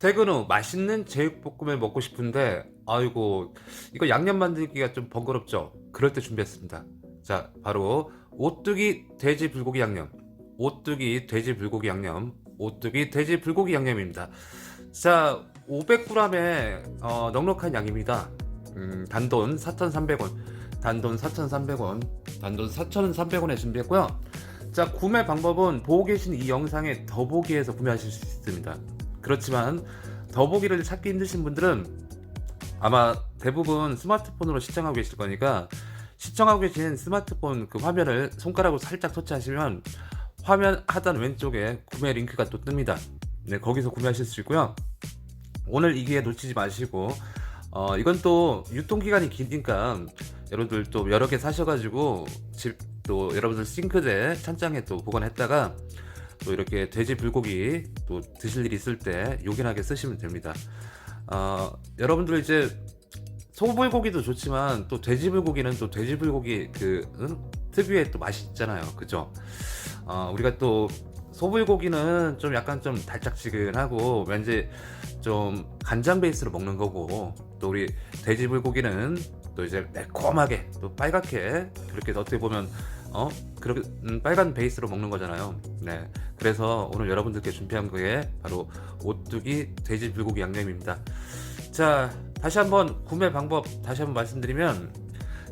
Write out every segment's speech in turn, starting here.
퇴근 후 맛있는 제육볶음을 먹고 싶은데 아이고 이거 양념 만들기가 좀 번거롭죠. 그럴 때 준비했습니다. 자 바로 오뚜기 돼지 불고기 양념, 오뚜기 돼지 불고기 양념, 오뚜기 돼지 불고기 양념입니다. 자 500g의 어, 넉넉한 양입니다. 음, 단돈 4,300원, 단돈 4,300원, 단돈 4,300원에 준비했고요. 자 구매 방법은 보고 계신 이 영상의 더보기에서 구매하실 수 있습니다. 그렇지만 더보기를 찾기 힘드신 분들은 아마 대부분 스마트폰으로 시청하고 계실 거니까 시청하고 계신 스마트폰 그 화면을 손가락으로 살짝 터치하시면 화면 하단 왼쪽에 구매 링크가 또 뜹니다. 네, 거기서 구매하실 수 있고요. 오늘 이 기회 놓치지 마시고 어, 이건 또 유통기간이 기니까 여러분들 또 여러 개 사셔가지고 집 또 여러분들 싱크대 찬장에 또 보관했다가 또 이렇게 돼지 불고기 또 드실 일 있을 때 요긴하게 쓰시면 됩니다. 어, 여러분들 이제 소불고기도 좋지만 또 돼지 불고기는 또 돼지 불고기 그 응? 특유의 또 맛이 있잖아요. 그죠? 어, 우리가 또 소불고기는 좀 약간 좀 달짝지근하고 왠지 좀 간장 베이스로 먹는 거고 또 우리 돼지 불고기는 또 이제 매콤하게 또 빨갛게 그렇게 어떻게 보면 어 그렇게 음, 빨간 베이스로 먹는 거잖아요. 네. 그래서 오늘 여러분들께 준비한 게 바로 오뚜기 돼지 불고기 양념입니다. 자 다시 한번 구매 방법 다시 한번 말씀드리면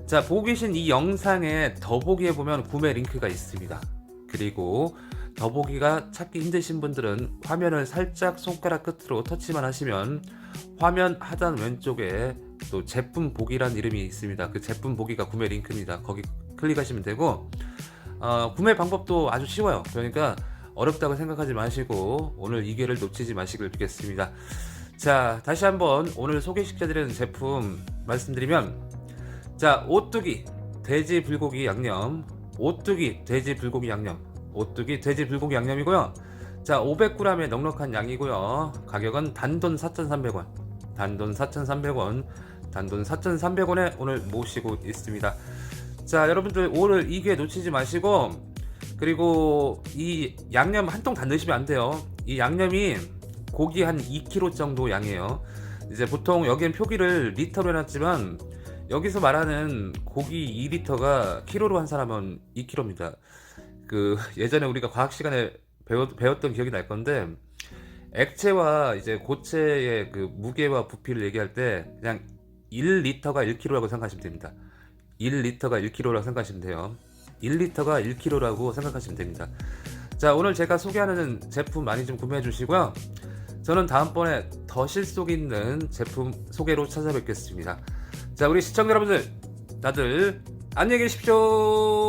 자 보고 계신 이 영상에 더보기에 보면 구매 링크가 있습니다. 그리고 더보기가 찾기 힘드신 분들은 화면을 살짝 손가락 끝으로 터치만 하시면 화면 하단 왼쪽에 또 제품 보기란 이름이 있습니다. 그 제품 보기가 구매 링크입니다. 거기 클릭하시면 되고 어, 구매 방법도 아주 쉬워요. 그러니까 어렵다고 생각하지 마시고 오늘 이 기회를 놓치지 마시길 빌겠습니다. 자 다시 한번 오늘 소개시켜드리는 제품 말씀드리면 자 오뚜기 돼지 불고기 양념 오뚜기 돼지 불고기 양념 오뚜기 돼지 불고기 양념이고요. 자 500g의 넉넉한 양이고요. 가격은 단돈 4,300원. 단돈 4,300원. 단돈 4,300원에 오늘 모시고 있습니다. 자 여러분들 오늘 이 기회 놓치지 마시고 그리고 이 양념 한 통 다 넣으시면 안 돼요. 이 양념이 고기 한 2kg 정도 양이에요. 이제 보통 여기엔 표기를 리터로 해놨지만 여기서 말하는 고기 2리터가 키로로 한 사람은 2kg입니다. 그 예전에 우리가 과학 시간에 배웠, 배웠던 기억이 날 건데 액체와 이제 고체의 그 무게와 부피를 얘기할 때 그냥 1리터가 1kg라고 생각하시면 됩니다. 1리터가 1kg라고 생각하시면 돼요. 1리터가 1kg라고 생각하시면 됩니다. 자, 오늘 제가 소개하는 제품 많이 좀 구매해 주시고요. 저는 다음번에 더 실속 있는 제품 소개로 찾아뵙겠습니다. 자, 우리 시청자 여러분들, 다들 안녕히 계십시오.